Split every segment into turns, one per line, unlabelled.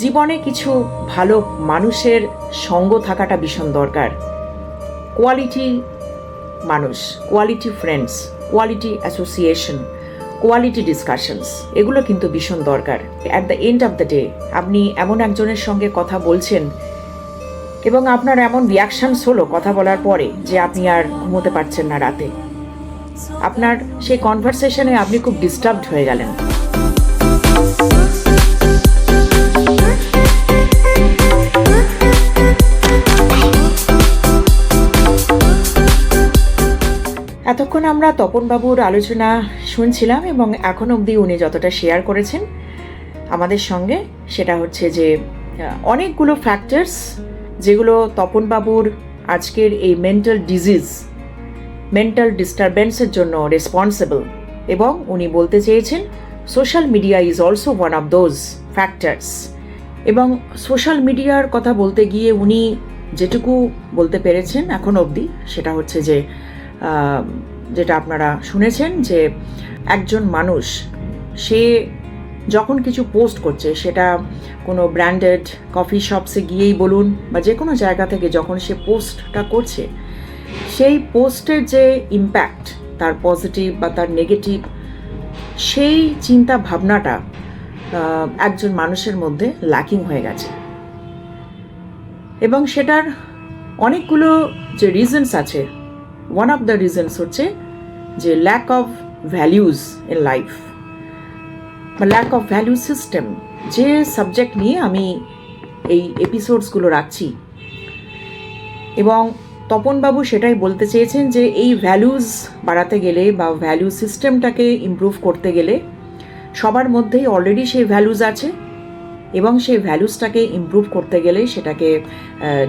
জীবনে কিছু ভালো মানুষের সঙ্গ থাকাটা ভীষণ দরকার। কোয়ালিটি মানুষ quality friends quality association quality discussions এগুলো কিন্তু ভীষণ দরকার। At the end of the day আপনি এমন একজনের সঙ্গে কথা বলছেন এবং আপনার এমন রিয়াকশানস হলো কথা বলার পরে যে আপনি আর ঘুমোতে পারছেন না রাতে। আপনার সেই কনভারসেশনে আপনি খুব ডিস্টার্বড হয়ে গেলেন। এতক্ষণ আমরা তপনবাবুর আলোচনা শুনছিলাম এবং এখন অবধি উনি যতটা শেয়ার করেছেন, আমাদের সঙ্গে সেটা হচ্ছে যে অনেকগুলো ফ্যাক্টরস যেগুলো তপনবাবুর আজকের এই মেন্টাল ডিজিজ মেন্টাল ডিস্টারবেন্সের জন্য রেসপন্সিবল এবং উনি বলতে চেয়েছেন social media is also one of those factors এবং সোশ্যাল মিডিয়ার কথা বলতে গিয়ে উনি যেটুকু বলতে পেরেছেন এখন অবধি সেটা হচ্ছে যে যেটা আপনারা শুনেছেন যে একজন মানুষ, সে যখন কিছু পোস্ট করছে, সেটা কোনো ব্র্যান্ডেড কফি শপসে গিয়েই বলুন বা যে কোনো জায়গা থেকে যখন সে পোস্টটা করছে, সেই পোস্টের যে ইম্প্যাক্ট তার পজিটিভ বা তার নেগেটিভ সেই চিন্তা ভাবনাটা একজন মানুষের মধ্যে ল্যাকিং হয়ে গেছে। এবং সেটার অনেকগুলো যে রিজনস আছে ওয়ান অফ দ্য রিজনস হচ্ছে যে lack of values in life বা ল্যাক অফ ভ্যালু সিস্টেম যে সাবজেক্ট নিয়ে আমি এই এপিসোডসগুলো রাখছি। এবং তপনবাবু সেটাই বলতে চেয়েছেন যে এই ভ্যালুজ বাড়াতে গেলে বা ভ্যালু সিস্টেমটাকে ইমপ্রুভ করতে গেলে সবার মধ্যেই অলরেডি সেই ভ্যালুজ আছে এবং সেই ভ্যালুসটাকে ইমপ্রুভ করতে গেলে সেটাকে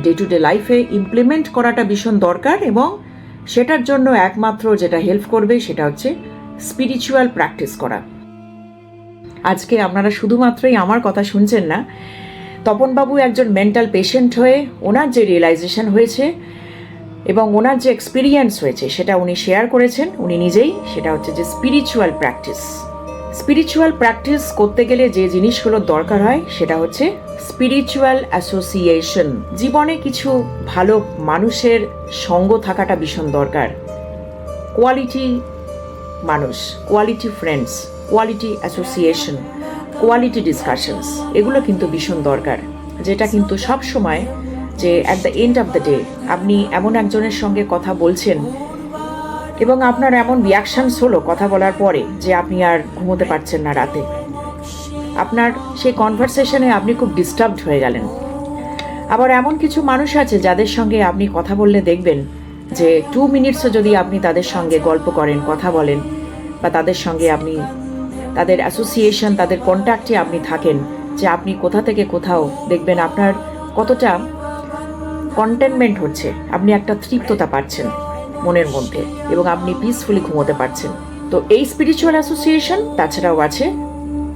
ডে টু ডে লাইফে ইমপ্লিমেন্ট করাটা ভীষণ দরকার এবং সেটার জন্য একমাত্র যেটা হেল্প করবে সেটা হচ্ছে স্পিরিচুয়াল প্র্যাকটিস করা। আজকে আপনারা শুধুমাত্রই আমার কথা শুনছেন না, তপনবাবু একজন মেন্টাল পেশেন্ট হয়ে ওনার যে রিয়েলাইজেশন হয়েছে এবং ওনার যে এক্সপিরিয়েন্স হয়েছে সেটা উনি শেয়ার করেছেন, উনি নিজেই সেটা হচ্ছে যে স্পিরিচুয়াল প্র্যাকটিস স্পিরিচুয়াল প্র্যাকটিস করতে গেলে যে জিনিসগুলোর দরকার হয় সেটা হচ্ছে স্পিরিচুয়াল অ্যাসোসিয়েশন জীবনে কিছু ভালো মানুষের সঙ্গ থাকাটা ভীষণ দরকার। কোয়ালিটি মানুষ quality friends quality association quality discussions এগুলো কিন্তু ভীষণ দরকার। যেটা কিন্তু সব সময় যে at the end of the day আপনি এমন একজনের সঙ্গে কথা বলছেন এবং আপনার এমন রিয়াকশানস হলো কথা বলার পরে যে আপনি আর ঘুমোতে পারছেন না রাতে। আপনার সেই কনভারসেশনে আপনি খুব ডিস্টার্বড হয়ে গেলেন। আবার এমন কিছু মানুষ আছে যাদের সঙ্গে আপনি কথা বললে দেখবেন যে টু মিনিটসও যদি আপনি তাদের সঙ্গে গল্প করেন, কথা বলেন বা তাদের সঙ্গে আপনি তাদের অ্যাসোসিয়েশন তাদের কন্ট্যাক্টে আপনি থাকেন যে আপনি কোথা থেকে কোথাও দেখবেন আপনার কতটা কন্টেনমেন্ট হচ্ছে। আপনি একটা তৃপ্ততা পাচ্ছেন মনের মধ্যে এবং আপনি পিসফুলি ঘুমোতে পারছেন। তো এই স্পিরিচুয়াল অ্যাসোসিয়েশন তাছাড়াও আছে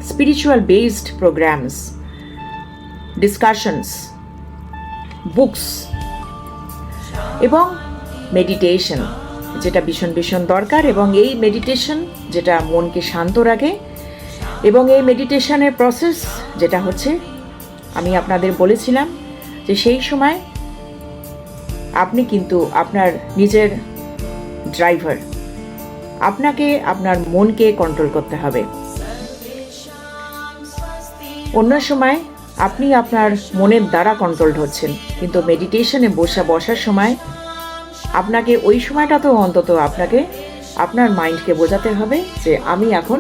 spiritual based programs discussions books এবং মেডিটেশন যেটা ভীষণ ভীষণ দরকার, এবং এই মেডিটেশন যেটা মনকে শান্ত রাখে, এবং এই মেডিটেশনের প্রসেস যেটা হচ্ছে, আমি আপনাদের বলেছিলাম যে সেই সময় আপনি কিন্তু আপনার নিজের ড্রাইভার আপনাকে, আপনার মনকে কন্ট্রোল করতে হবে। অন্য সময় আপনি আপনার মনের দ্বারা কন্ট্রোলড হচ্ছেন। কিন্তু মেডিটেশনে বসা বসার সময় আপনাকে ওই সময়টা তো অন্তত আপনাকে, আপনার মাইন্ডকে বোঝাতে হবে যে আমি এখন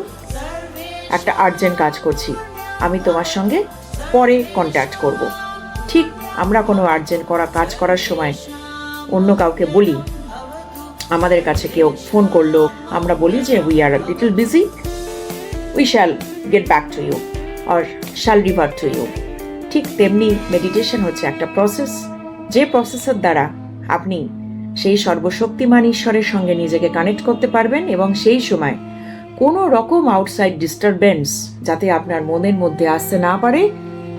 একটা আর্জেন্ট কাজ করছি। আমি তোমার সঙ্গে পরে কন্ট্যাক্ট করব। ঠিক আমরা কোনো আর্জেন্ট করা কাজ করার সময় অন্য কাউকে বলি, আমাদের কাছে কেউ ফোন করল, আমরা বলি যে we are little busy we shall get back to you or shall revert to you ঠিক তেমনি মেডিটেশন হচ্ছে একটা প্রসেস যে প্রসেসের দ্বারা আপনি সেই সর্বশক্তিমান ঈশ্বরের সঙ্গে নিজেকে কানেক্ট করতে পারবেন এবং সেই সময় কোনো রকম আউটসাইড ডিস্টারবেন্স যাতে আপনার মনের মধ্যে আসতে না পারে,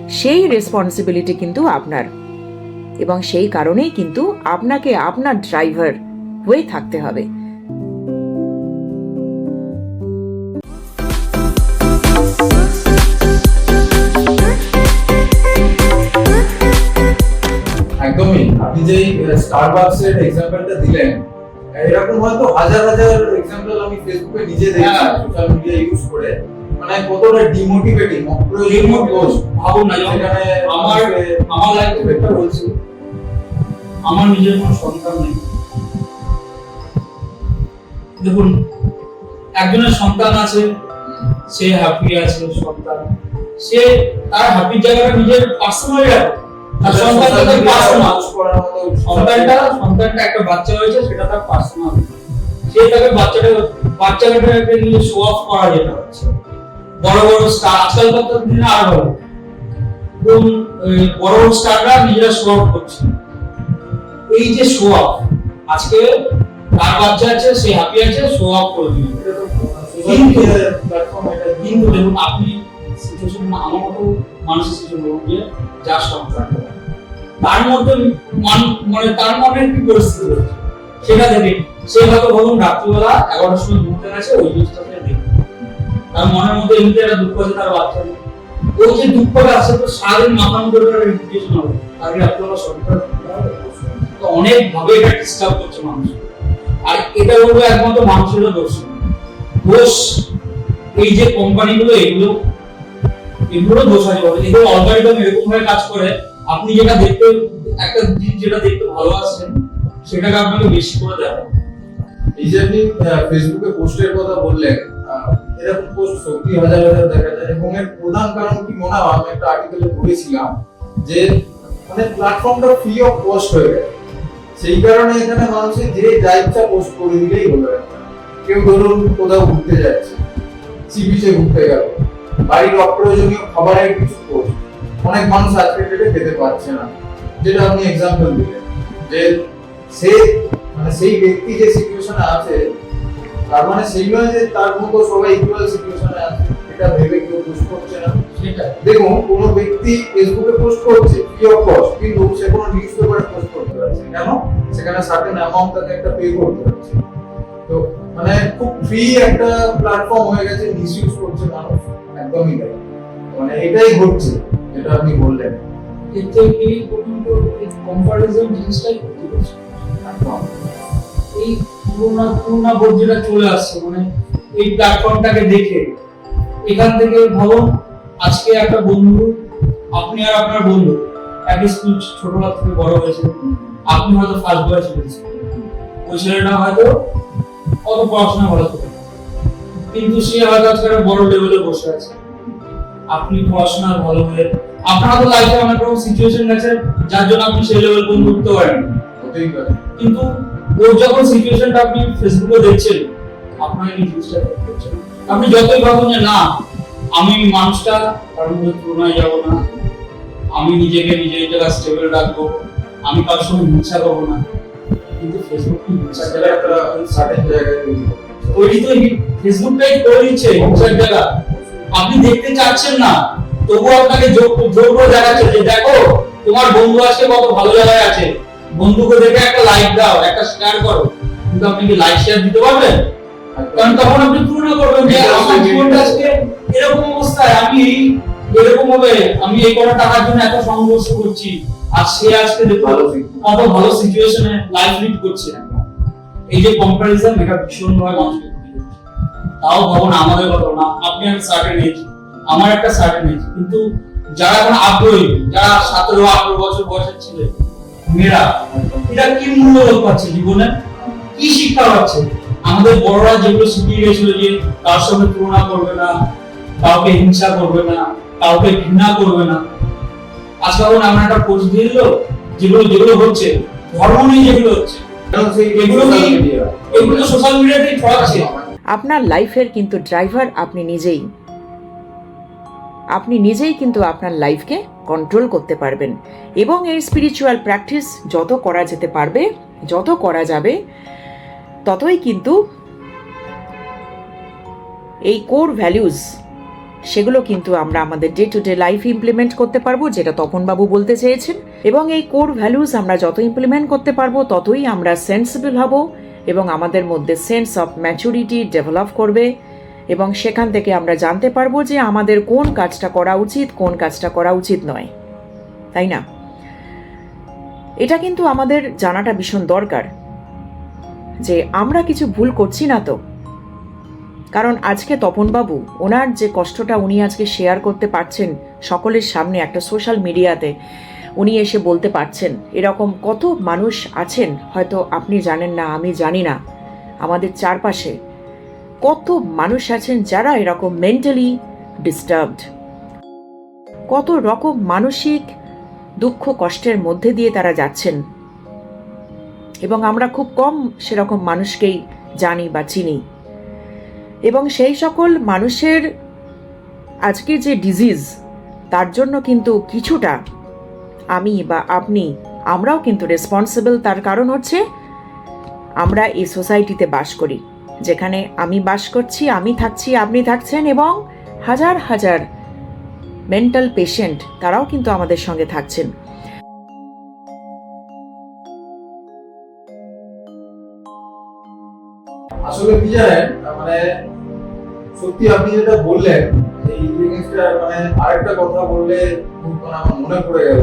সেই রেসপন্সিবিলিটি কিন্তু আপনার। এবং সেই কারণেই কিন্তু আপনাকে আপনার ড্রাইভার হয়ে থাকতে হবে।
যেই স্টারবাকসের এক্সাম্পলটা দিলেন এরকম হয়তো হাজার হাজার এক্সাম্পল আমি ফেসবুকে নিজে দেখি। সোশ্যাল মিডিয়া ইউজ করে। মানে কতটা ডিমোটিভেটিং অপ্রয়োজনীয় পোস্ট
ভাবুন না
সেখানে
আমার আমার লাইফ থেকে একটা বলছি আমার নিজের কোনো সন্তান নেই। দেখুন একজনের সন্তান আছে সে হ্যাপি আছে সন্তান সে তার হ্যাপির জায়গাটা নিজের পার্সোনালি রাখে। আর সন্তানটা তার পার্সোনাল সন্তানটা সন্তানটা একটা বাচ্চা হয়েছে সেটা তার পার্সোনাল সে তাকে বাচ্চাটা বাচ্চাটাকে নিয়ে শো অফ করা যেটা হচ্ছে। বড় বড় স্টার আজকালকার দিনে আর বড় এবং এই বড় বড় স্টাররা নিজেরা শো অফ করছে। এই যে শো অফ আজকে তার বাচ্চা আছে সে হ্যাপি আছে শো অফ করে দিল। কিন্তু কিন্তু দেখুন আপনি সিচুয়েশন আমার মতো মানুষের সিচুয়েশন যে যার সন্তান। তার মধ্যে মানে তার মনে কি পরিস্থিতি রয়েছে সেটা দেখে সে হয়তো ধরুন রাত্রিবেলা এগারোটার সময় ঘুরতে গেছে ওই জিনিসটাকে দেখে তার মনের মধ্যে একটা দুঃখ আছে, তার বাচ্চা যে দুঃখটা আছে, তো সারাদিন রেপুটেশন হবে। আগে রাত্রিবেলা ভাবে এটা ডিস্টার্ব করছে মানুষ। আর এটা বলব একমাত্র মানুষেরও দোষ। দোষ, এই যে কোম্পানিগুলো এগুলো এগুলো দোষ আছে এগুলো অলগারিদম এরকম ভাবে কাজ করে। আপনি যেটা দেখতে, একটা জিনিস যেটা দেখতে ভালোবাসেন, সেটাকে আপনাকে বেশি করে দেওয়া হবে।
এই যে আপনি ফেসবুকে পোস্টের কথা বললেন। এরকম পোস্ট সত্যি হাজার হাজার দেখা যায়। এবং এর প্রধান কারণ কি মনে হয়? আমি একটা আর্টিকেলে পড়েছিলাম যে মানে প্ল্যাটফর্মটা ফ্রি অফ কস্ট হয়ে গেছে। সেই কারণে এখানে মানুষের যে যা ইচ্ছা পোস্ট করে দিলেই হলো কেউ ধরুন কোথাও ঘুরতে যাচ্ছে সি বিচে ঘুরতে গেল। বাড়ির অপ্রয়োজনীয় খাবারের কিছু পোস্ট অনেক মানুষ আজকের ডেটে খেতে পারছে না। যেটা আপনি এক্সাম্পল দিলেন যে সে মানে সেই ব্যক্তি যে সিচুয়েশনে আছে তার মানে সেই নয় যে তার মতো সবাই ইকুয়াল সিচুয়েশনে আছে। এটা ভেবে কেউ পোস্ট করছে না।
সেটা
দেখুন কোনো ব্যক্তি ফেসবুকে পোস্ট করছে ফ্রি অফ কস্ট কিন্তু সে কোনো নিউজ পেপারে পোস্ট করতে পারছে কেন? সেখানে সার্টেন অ্যামাউন্ট তাকে একটা পে করতে হচ্ছে। তো মানে খুব ফ্রি একটা প্ল্যাটফর্ম হয়ে গেছে মিসইউজ করছে মানুষ। একদমই তাই। মানে এটাই ঘটছে। যেটা আপনি বললেন।
এর থেকে পর্যন্ত কম্পারিজন জিনিসটাই এই পুরোনা পুরোনা বোর্ড যেটা চলে আসছে মানে এই প্ল্যাটফর্মটাকে দেখে। এখান থেকে ভাবুন আজকে একটা বন্ধু, আপনি আর আপনার বন্ধু একই স্কুল ছোটবেলা থেকে বড় হয়েছে আপনি হয়তো ফার্স্ট বয় ছিলেন স্কুলে। ওই ছেলেটা হয়তো অত পড়াশোনা ছিল কিন্তু সে হয়তো আজকে বড় লেভেলে বসে আছে। আপনি পড়াশোনা ভালো হয়ে আপনার তো লাইফে অনেক রকম সিচুয়েশন গেছে যার জন্য আপনি সেই লেভেল পর্যন্ত উঠতে পারেন। কিন্তু ওর যখন সিচুয়েশনটা আপনি ফেসবুকে দেখছেন আপনার এই জিনিসটা আপনি যতই ভাবুন যে না আমি মানুষটা তার মধ্যে তুলনায় যাব না। আমি নিজেকে নিজের জায়গা স্টেবল রাখব। আমি কারোর সঙ্গে হিংসা করব না। কিন্তু ফেসবুক কি হিংসার
সেটা
জায়গা
একটা সার্টেন জায়গায় তৈরি
তো ফেসবুকটাই করে দিচ্ছে হিংসার জায়গা। আপনি দেখতে চাচ্ছেন না তবু আপনাকে জোর করে দেখাচ্ছে যে দেখো তোমার বন্ধু আজকে কত ভালো জায়গায় আছে। বন্ধুকে দেখে একটা লাইক দাও একটা শেয়ার করো। কিন্তু আপনি কি লাইক শেয়ার দিতে পারবেন? কারণ তখন আপনি তুলনা করবেন যে আমার জীবনটা আজকে এরকম অবস্থায় আমি এরকম হবে আমি এই কটা টাকার জন্য এত সংঘর্ষ করছি আর সে আজকে দেখো
ভালো।
কত ভালো সিচুয়েশনে লাইফ লিড করছে। এই যে কম্পারিজন এটা ভীষণ ভাবে মানুষকে তাও ভাবুন আমাদের কথা না। আপনি আমি সার্টেন এজ আমার একটা সার্টেন এজ কিন্তু যারা এখন আগ্রহী যারা সতেরো আঠারো বছর বয়সের ছেলে মেয়েরা এরা কি মূল্যবোধ পাচ্ছে জীবনে? কি শিক্ষা পাচ্ছে? আমাদের বড়রা যেগুলো শিখিয়ে গেছিল যে তার সঙ্গে তুলনা করবে না কাউকে হিংসা করবে না কাউকে ঘৃণা করবে না। আজকে এখন এমন একটা পোস্ট দিয়ে দিল যেগুলো যেগুলো হচ্ছে ধর্ম নিয়ে যেগুলো হচ্ছে এগুলো এগুলো সোশ্যাল মিডিয়াতেই ছড়াচ্ছে।
আপনার লাইফের কিন্তু ড্রাইভার আপনি নিজেই। আপনি নিজেই কিন্তু আপনার লাইফকে কন্ট্রোল করতে পারবেন এবং এই স্পিরিচুয়াল প্র্যাকটিস যত করা যেতে পারবে, যত করা যাবে, ততই কিন্তু এই কোর ভ্যালুজ সেগুলো কিন্তু আমরা আমাদের day to day life implement করতে পারব, যেটা তপনবাবু বলতে চেয়েছেন। এবং এই কোর ভ্যালুজ আমরা যত ইমপ্লিমেন্ট করতে পারব, ততই আমরা সেন্সিবল হব। এবং আমাদের মধ্যে সেন্স অফ ম্যাচুরিটি ডেভেলপ করবে এবং সেখান থেকে আমরা জানতে পারব যে আমাদের কোন কাজটা করা উচিত, কোন কাজটা করা উচিত নয়। তাই না? এটা কিন্তু আমাদের জানাটা ভীষণ দরকার যে আমরা কিছু ভুল করছি না তো। কারণ আজকে তপনবাবু, ওনার যে কষ্টটা উনি আজকে শেয়ার করতে পারছেন সকলের সামনে একটা সোশ্যাল মিডিয়াতে উনি এসে বলতে পারছেন, এরকম কত মানুষ আছেন, হয়তো আপনি জানেন না, আমি জানি না। আমাদের চারপাশে কত মানুষ আছেন যারা এরকম মেন্টালি ডিস্টার্বড কত রকম মানসিক দুঃখ কষ্টের মধ্যে দিয়ে তারা যাচ্ছেন। এবং আমরা খুব কম সেরকম মানুষকেই জানি বা চিনি। এবং সেই সকল মানুষের আজকে যে ডিজিজ তার জন্য কিন্তু কিছুটা আমি বা আপনি, আমরাও কিন্তু রেসপন্সিবল তার কারণ হচ্ছে আমরা এই সোসাইটিতে বাস করি, যেখানে আমি বাস করছি, আমি থাকছি, আপনি থাকছেন এবং হাজার হাজার মেন্টাল পেশেন্ট তারাও কিন্তু আমাদের সঙ্গে থাকছেন।
আসলে কি জানেন মানে সত্যি আপনি যেটা বললেন, এই মানে আরেকটা কথা বললে আমার মনে পড়ে গেল।